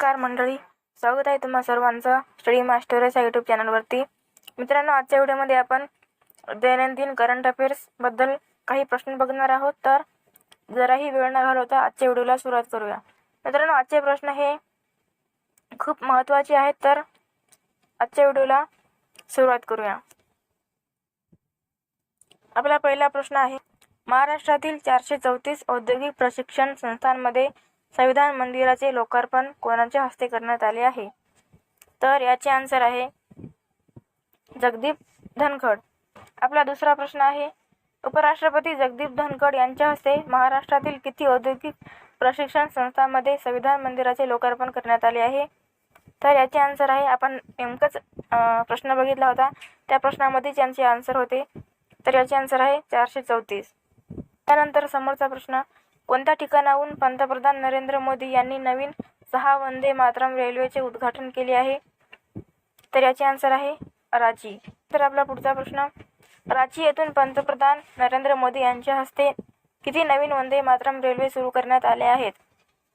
नमस्कार मंडळी. स्वागत आहे तुम्हा सर्वांचं स्टडी मास्टर्स या यूट्यूब चॅनलवरती मित्रांनो आजच्या व्हिडिओमध्ये आपण दैनंदिन करंट अफेअर्सबद्दल काही प्रश्न बघणार आहोत. तर जराही वेळ न घालवता आजच्या व्हिडिओला सुरुवात करूया. मित्रांनो आजचे प्रश्न हे खूप महत्त्वाचे आहेत. तर आजच्या व्हिडिओला सुरुवात करूया. आपला पहिला प्रश्न आहे महाराष्ट्रातील चारशे चौतीस औद्योगिक प्रशिक्षण संस्थांमध्ये संविधान मंदिराचे लोकार्पण कोणाच्या हस्ते करण्यात आले आहे? तर याचे आन्सर आहे जगदीप धनखड. आपला दुसरा प्रश्न आहे उपराष्ट्रपती जगदीप धनखड यांच्या हस्ते महाराष्ट्रातील किती औद्योगिक प्रशिक्षण संस्थांमध्ये संविधान मंदिराचे लोकार्पण करण्यात आले आहे? तर याचे आन्सर आहे आपण नेमकंच प्रश्न बघितला होता. त्या प्रश्नामध्येच यांचे आन्सर होते. तर याचे आन्सर आहे चारशे चौतीस. त्यानंतर समोरचा प्रश्न कोणत्या ठिकाणाहून पंतप्रधान नरेंद्र मोदी यांनी नवीन सहा वंदे मातरम रेल्वेचे उद्घाटन केले आहे? तर याचे आन्सर आहे रांची. तर आपला पुढचा प्रश्न रांची येथून पंतप्रधान नरेंद्र मोदी यांच्या हस्ते किती नवीन वंदे मातरम रेल्वे सुरू करण्यात आले आहेत?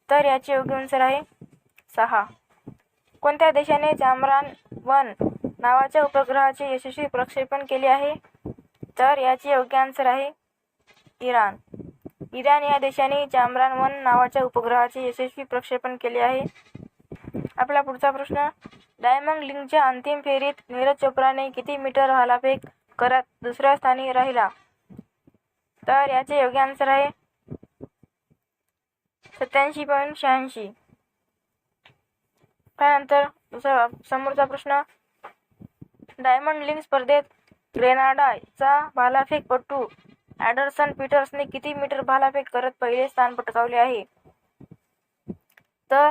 तर याचे योग्य आन्सर आहे सहा. कोणत्या देशाने चामरान वन नावाच्या उपग्रहाचे यशस्वी प्रक्षेपण केले आहे? तर याचे योग्य आन्सर आहे इराण. इराण या देशाने चामरान वन नावाच्या उपग्रहाचे यशस्वी प्रक्षेपण केले आहे. आपला पुढचा प्रश्न डायमंड लिंगच्या अंतिम फेरीत नीरज चोप्राने किती मीटर भालाफेक करत दुसऱ्या स्थानी राहिला? तर याचे योग्य आन्सर आहे सत्याऐंशी पॉईंट शहाऐंशी. त्यानंतर दुसरा समोरचा प्रश्न डायमंड लिंग स्पर्धेत ग्रेनाडाचा भालाफेकपटू अँडरसन पीटर्सने किती मीटर भालाफेक करत पहिले स्थान पटकावले आहे? तर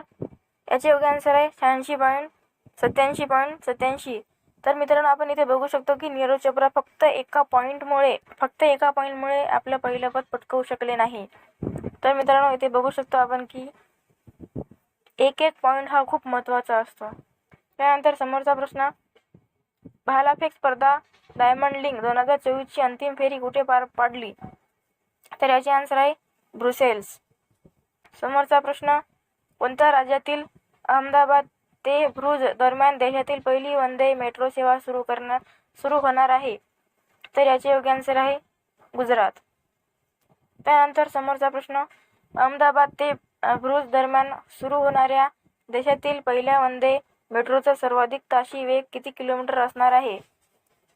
याचे योग्य आन्सर आहे शहाऐंशी पॉईंट सत्याऐंशी पॉईंट सत्याऐंशी तर मित्रांनो आपण इथे बघू शकतो की नीरज चोप्रा फक्त एका पॉईंटमुळे फक्त एका पॉईंटमुळे आपलं पहिलं पद पटकवू शकले नाही. तर मित्रांनो इथे बघू शकतो आपण की एक एक पॉईंट हा खूप महत्त्वाचा असतो. त्यानंतर समोरचा प्रश्न भालाफेक स्पर्धा डायमंड लिंक दोन हजार चोवीसची अंतिम फेरी कुठे पार पाडली? तर याचे आन्सर आहे ब्रुसेल्स. समोरचा प्रश्न कोणत्या राज्यातील अहमदाबाद ते ब्रुज दरम्यान देशातील पहिली वंदे मेट्रो सेवा सुरू करणार सुरू होणार आहे? तर याचे योग्य आन्सर आहे गुजरात. त्यानंतर समोरचा प्रश्न अहमदाबाद ते अ, दरम्यान सुरू होणाऱ्या देशातील पहिल्या वंदे मेट्रोचा सर्वाधिक ताशी वेग किती किलोमीटर असणार आहे?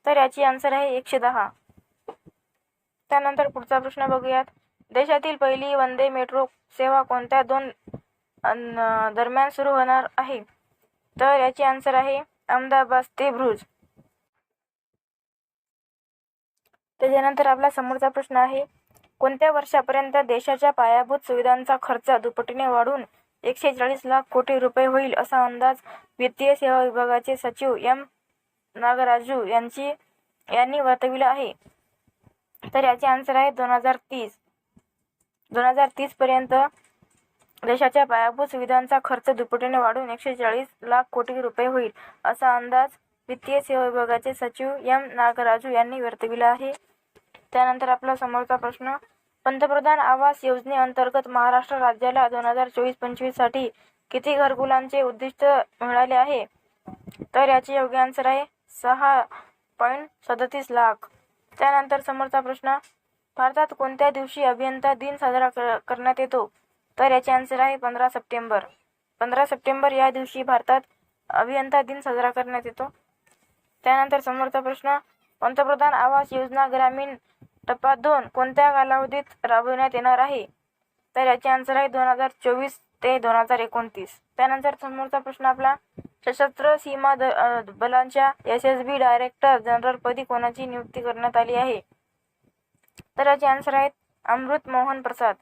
तर याची आन्सर आहे एकशे दहा. त्यानंतर पुढचा प्रश्न बघूयात. देशातील पहिली वंदे मेट्रो सेवा कोणत्या दोन दरम्यान सुरू होणार आहे? तर याची आन्सर आहे अहमदाबाद ते भ्रुज त्याच्यानंतर आपला समोरचा प्रश्न आहे कोणत्या वर्षापर्यंत देशाच्या पायाभूत सुविधांचा खर्च दुपटीने वाढून एकशे चाळीस लाख कोटी रुपये होईल असा अंदाज वित्तीय सेवा विभागाचे सचिव एम. नागराजू यांची यांनी वर्तविला आहे. तर याचे आन्सर आहे दोन हजार तीस. दोन हजार तीसपर्यंत देशाच्या पायाभूत सुविधांचा खर्च दुपटीने वाढून एकशे चाळीस लाख कोटी रुपये होईल असा अंदाज वित्तीय सेवा विभागाचे सचिव एम नागराजू यांनी वर्तविला आहे. त्यानंतर आपला समोरचा प्रश्न पंतप्रधान आवास योजनेअंतर्गत महाराष्ट्र राज्याला दोन हजार चोवीस पंचवीससाठी किती घरकुलांचे उद्दिष्ट मिळाले आहे? तर याचे योग्य आन्सर आहे सहा पॉईंट सदतीस लाख. त्यानंतर समोरचा प्रश्न भारतात कोणत्या दिवशी अभियंता दिन साजरा करण्यात येतो? तर याचे आन्सर आहे पंधरा सप्टेंबर. पंधरा सप्टेंबर या दिवशी भारतात अभियंता दिन साजरा करण्यात येतो. त्यानंतर समोरचा प्रश्न पंतप्रधान आवास योजना ग्रामीण टप्पा दोन कोणत्या कालावधीत राबविण्यात येणार आहे? तर याचे आन्सर आहे दोन हजार चोवीस ते दोन हजार एकोणतीस. त्यानंतर समोरचा प्रश्न आपला सशस्त्र सीमा बलांच्या एस एस बी डायरेक्टर कोणाची नियुक्ती करण्यात आली आहे? तर याचे आन्सर आहेत अमृत मोहन प्रसाद.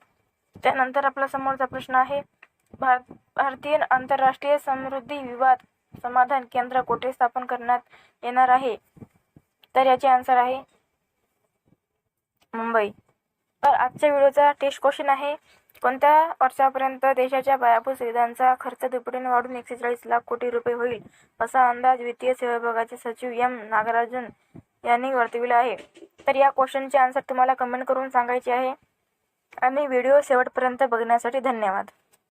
त्यानंतर आपला समोरचा प्रश्न आहे भारत भारतीय आंतरराष्ट्रीय समृद्धी विवाद समाधान केंद्र कुठे स्थापन करण्यात येणार आहे? तर याचे आन्सर आहे मुंबई. तर आजच्या व्हिडिओचा टेस्ट क्वेश्चन आहे कोणत्या वर्षापर्यंत देशाच्या पायाभूत सुविधांचा खर्च दुपटीने वाढून एकशे चाळीस लाख कोटी रुपये होईल असा अंदाज वित्तीय सेवा विभागाचे सचिव एम. नागराजन यांनी वर्तविला आहे. तर या क्वेश्चनचे आन्सर तुम्हाला कमेंट करून सांगायचे आहे. आणि व्हिडिओ शेवटपर्यंत बघण्यासाठी धन्यवाद.